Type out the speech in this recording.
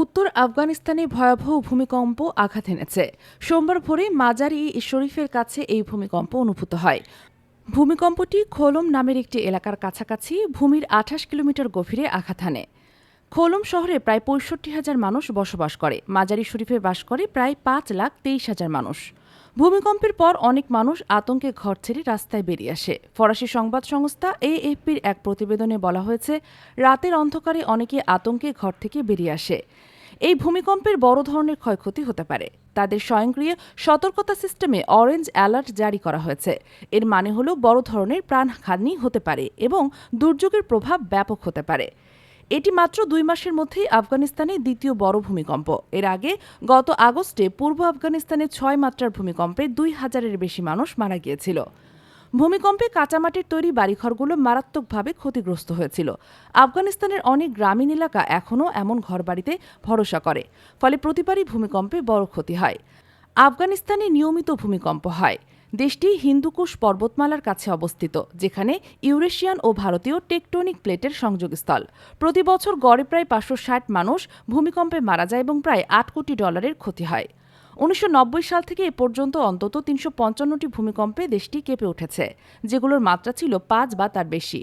উত্তর আফগানিস্তানে ভয়াবহ ভূমিকম্প আঘাত এনেছে। সোমবার ভোরে ই শরীফের কাছে এই ভূমিকম্প অনুভূত হয়। ভূমিকম্পটি খোলম নামের একটি এলাকার কাছাকাছি ভূমির আঠাশ কিলোমিটার গভীরে আঘাত হানে। খোলম শহরে প্রায় পঁয়ষট্টি হাজার মানুষ বসবাস করে। মাজারি শরীফে বাস করে প্রায় পাঁচ লাখ তেইশ হাজার মানুষ। ভূমিকম্পের পর অনেক মানুষ আতঙ্কে ঘর ছেড়ে রাস্তায় বেরিয়ে আসে। ফরাসি সংবাদ সংস্থা এএফপির এক প্রতিবেদনে বলা হয়েছে, রাতের অন্ধকারে অনেকে আতঙ্কে ঘর থেকে বেরিয়ে আসে। এই ভূমিকম্পের বড় ধরনের ক্ষয়ক্ষতি হতে পারে। তাদের স্বয়ংক্রিয় সতর্কতা সিস্টেমে অরেঞ্জ অ্যালার্ট জারি করা হয়েছে। এর মানে হলো বড় ধরনের প্রাণহানি হতে পারে এবং দুর্যোগের প্রভাব ব্যাপক হতে পারে। এটি মাত্র দুই মাসের মধ্যেই আফগানিস্তানে দ্বিতীয় বড় ভূমিকম্প। এর আগে গত আগস্টে পূর্ব আফগানিস্তানে ছয় মাত্রার ভূমিকম্পে দুই হাজারের বেশি মানুষ মারা গিয়েছিল। ভূমিকম্পে কাঁচামাটির তৈরি বাড়িঘরগুলো মারাত্মকভাবে ক্ষতিগ্রস্ত হয়েছিল। আফগানিস্তানের অনেক গ্রামীণ এলাকা এখনও এমন ঘরবাড়িতে ভরসা করে, ফলে প্রতিবারই ভূমিকম্পে বড় ক্ষতি হয়। আফগানিস্তানে নিয়মিত ভূমিকম্প হয়। দেশটি হিন্দুকুশ পর্বতমালার কাছে অবস্থিত, যেখানে ইউরেশিয়ান ও ভারতীয় টেকটনিক প্লেটের সংযোগস্থল। প্রতি বছর গড়ে প্রায় পাঁচশো ষাট মানুষ ভূমিকম্পে মারা যায় এবং প্রায় আট কোটি ডলারের ক্ষতি হয়। উনিশশো নব্বই সাল থেকে এ পর্যন্ত অন্তত তিনশো পঞ্চান্নটি ভূমিকম্পে দেশটি কেঁপে উঠেছে, যেগুলোর মাত্রা ছিল পাঁচ বা তার বেশি।